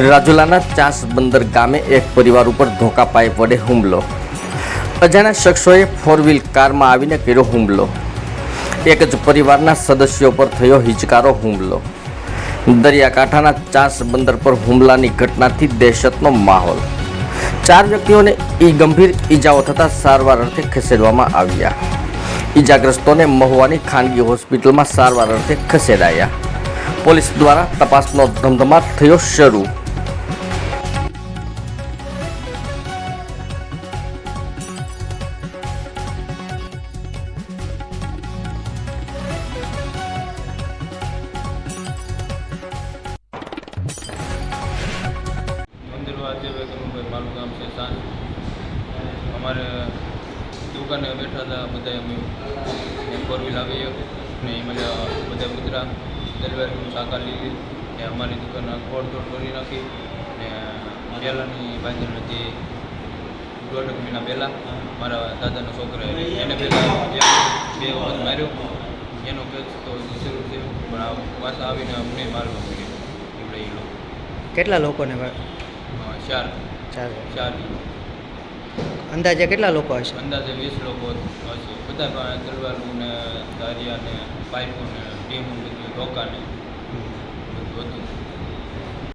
રાજુલાના ચાસ બંદર ગામે એક પરિવાર ઉપર ધોકા પાઇપ વડે હુમલો. અજાણ્યા શખ્સોએ ફોર વ્હીલ કારમાં આવીને કર્યો હુમલો. એક જ પરિવારના સદસ્યો પર થયો હિચકારો હુમલો. દરિયાકાંઠાના ચાસ બંદર પર હુમલાની ઘટનાથી દહેશતનો માહોલ. ચાર વ્યક્તિઓને ઈ ગંભીર ઈજાઓ થતાં સારવાર અર્થે ખસેડવામાં આવ્યા. ઈજાગ્રસ્તોને મહુવાની ખાનગી હોસ્પિટલમાં સારવાર અર્થે ખસેડાયા. પોલીસ દ્વારા તપાસનો ધમધમાટ થયો શરૂ. મંદિરમાં જે ભાઈ મારું ગામ છે સાંજ. અમારે દુકાને બેઠા હતા બધા અમે. ફોર વ્હીલ આવી ને એમાં બધા ઉતરા દરબાર સાકાર લીધી. ને અમારી દુકાન ખોડતોડ કરી નાખી. ને પહેલાંની બાંધણ હતી દોઢ મહિના પહેલાં મારા દાદાના છોકરાએ એને પહેલાં બે વખત માર્યો. એનો કેસ તો શરૂ થયો. પણ પાછા આવીને અમને મારવા મળ્યો એવડે એ લોકો. કેટલા લોકોને ચાર. ચાર. ચાર. અંદાજે કેટલા લોકો હશે? અંદાજે વીસ લોકો હશે. બધા પાસે તલવારું ને દારિયા ને પાઇપો ને ટીમું બધું ધોકા ને. બધું હતું.